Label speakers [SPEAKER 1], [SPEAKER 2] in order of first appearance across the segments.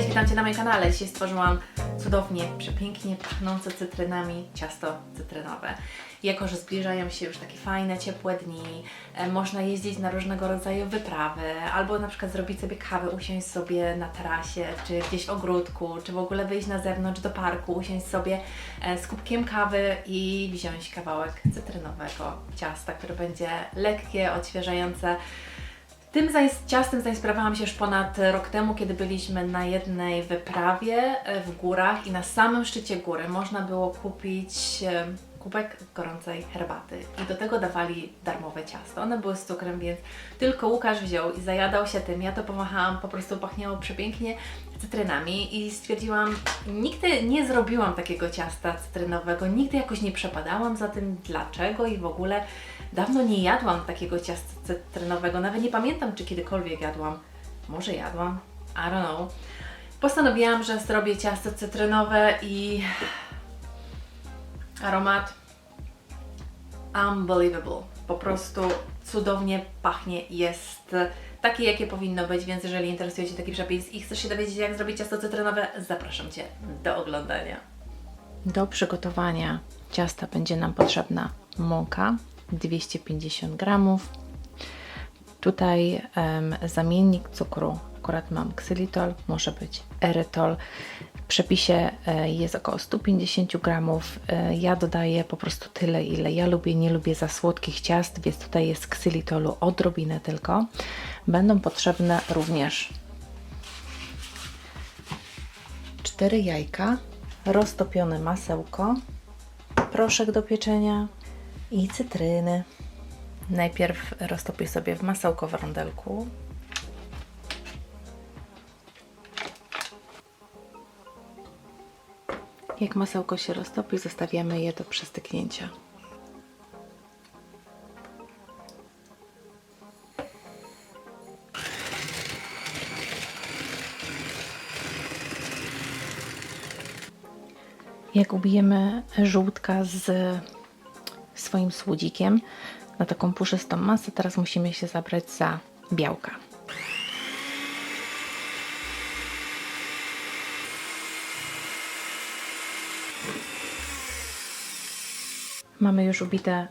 [SPEAKER 1] Cześć, witam Cię na moim kanale. Dzisiaj stworzyłam cudownie, przepięknie pachnące cytrynami ciasto cytrynowe. Jako, że zbliżają się już takie fajne, ciepłe dni, e, można jeździć na różnego rodzaju wyprawy, albo na przykład zrobić sobie kawę, usiąść sobie na tarasie, czy gdzieś w ogródku, czy w ogóle wyjść na zewnątrz do parku, usiąść sobie e, z kubkiem kawy i wziąć kawałek cytrynowego ciasta, które będzie lekkie, odświeżające. Tym ciastem zainspirowałam się już ponad rok temu, kiedy byliśmy na jednej wyprawie e, w górach i na samym szczycie góry. Można było kupić kubek gorącej herbaty i do tego dawali darmowe ciasto. One były z cukrem, więc tylko Łukasz wziął i zajadał się tym. Ja to pomachałam, po prostu pachniało przepięknie cytrynami i stwierdziłam, nigdy nie zrobiłam takiego ciasta cytrynowego, nigdy jakoś nie przepadałam za tym, dlaczego i w ogóle dawno nie jadłam takiego ciasta cytrynowego, nawet nie pamiętam, czy kiedykolwiek jadłam. Może jadłam, I don't know. Postanowiłam, że zrobię ciasto cytrynowe i aromat unbelievable. Po prostu cudownie pachnie, jest takie, jakie powinno być, więc jeżeli interesuje Cię taki przepis i chcesz się dowiedzieć, jak zrobić ciasto cytrynowe, zapraszam Cię do oglądania. Do przygotowania ciasta będzie nam potrzebna mąka 250 gramów. Tutaj em, zamiennik cukru, akurat mam ksylitol, może być erytol. Przepisie e, jest około 150 gramów. E, ja dodaję po prostu tyle, ile ja lubię. Nie lubię za słodkich ciast, więc tutaj jest ksylitolu odrobinę tylko. Będą potrzebne również 4 jajka, roztopione masełko, proszek do pieczenia i cytryny. Najpierw roztopię sobie w masełko w rondelku. Jak masełko się roztopi, zostawiamy je do przestyknięcia. Jak ubijemy żółtka z swoim słodzikiem na taką puszystą masę, teraz musimy się zabrać za białka. Mamy już ubite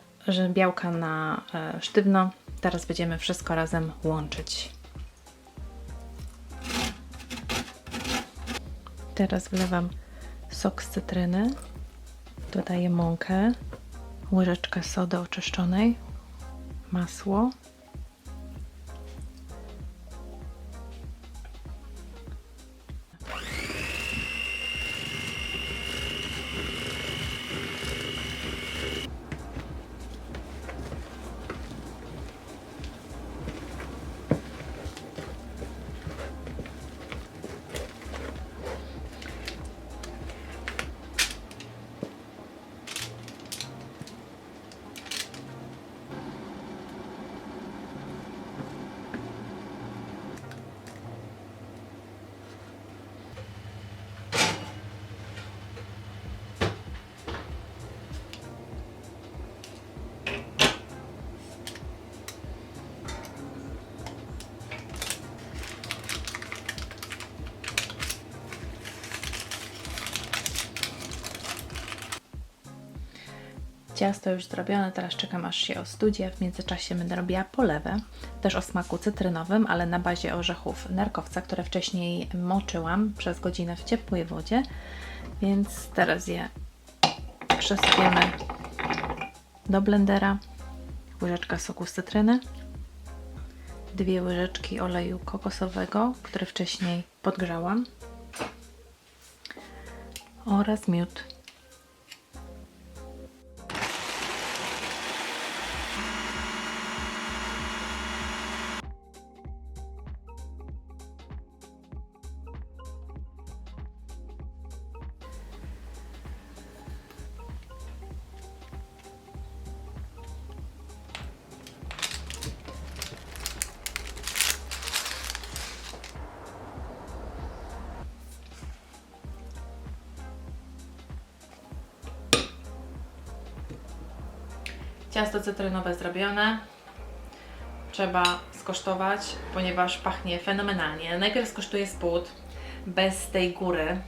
[SPEAKER 1] białka na e, sztywno. Teraz będziemy wszystko razem łączyć. Teraz wlewam sok z cytryny, dodaję mąkę, łyżeczkę sody oczyszczonej, masło, Ciasto już zrobione, teraz czekam aż się ostudzi. W międzyczasie będę robiła polewę, też o smaku cytrynowym, ale na bazie orzechów nerkowca, które wcześniej moczyłam przez godzinę w ciepłej wodzie, więc teraz je przesypiemy do blendera. Łyżeczka soku z cytryny, dwie łyżeczki oleju kokosowego, który wcześniej podgrzałam oraz miód. Ciasto cytrynowe zrobione. Trzeba skosztować, ponieważ pachnie fenomenalnie. Najpierw skosztuję spód. bez tej góry,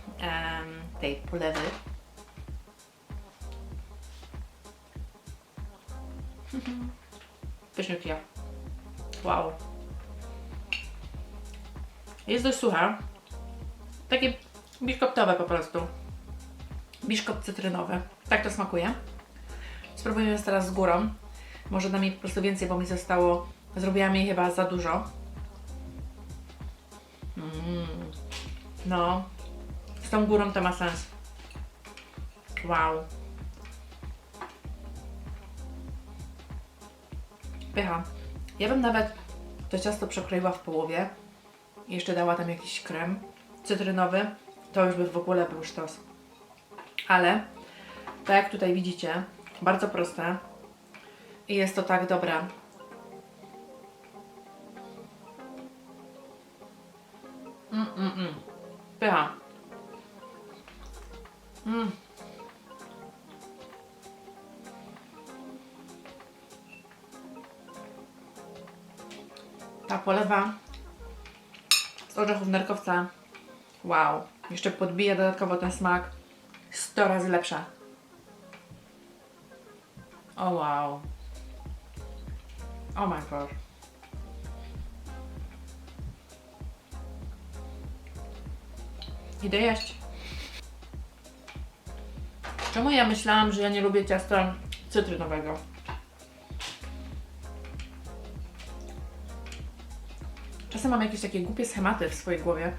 [SPEAKER 1] tej polewy. Pyszniutka. Wow. Jest dość suche. Takie biszkoptowe po prostu. Biszkopt cytrynowy. Tak to smakuje. Spróbujemy teraz z górą. Może da mi po prostu więcej, bo mi zostało. Zrobiłam jej chyba za dużo. Mm. No. Z tą górą to ma sens. Wow. Pycha. Ja bym nawet to ciasto przekroiła w połowie. i Jeszcze dała tam jakiś krem cytrynowy. To już by w ogóle był sztos. Ale, tak jak tutaj widzicie, bardzo proste. I jest to tak dobre. Mm, mm, mm. Pycha. Mm. Ta polewa z orzechów nerkowca. Wow. Jeszcze podbija dodatkowo ten smak. 100 razy lepsza. O wow. Oh my god. Idę jeść. Czemu ja myślałam, że ja nie lubię ciasta cytrynowego? Czasem mam jakieś takie głupie schematy w swojej głowie.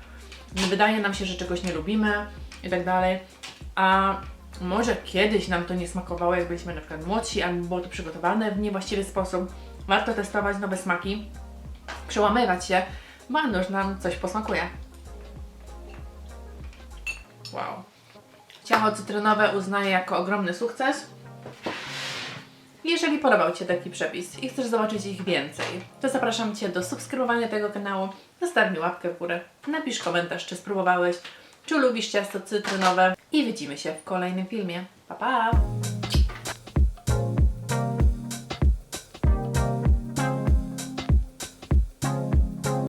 [SPEAKER 1] Wydaje nam się, że czegoś nie lubimy i tak dalej. A może kiedyś nam to nie smakowało, jak byliśmy na przykład młodsi, albo było to przygotowane w niewłaściwy sposób. Warto testować nowe smaki, przełamywać się, bo a nam coś posmakuje. Wow. Ciacho cytrynowe uznaję jako ogromny sukces. Jeżeli podobał Ci się taki przepis i chcesz zobaczyć ich więcej, to zapraszam Cię do subskrybowania tego kanału, zostaw mi łapkę w górę, napisz komentarz, czy spróbowałeś, czy lubisz ciasto cytrynowe i widzimy się w kolejnym filmie. Pa, pa!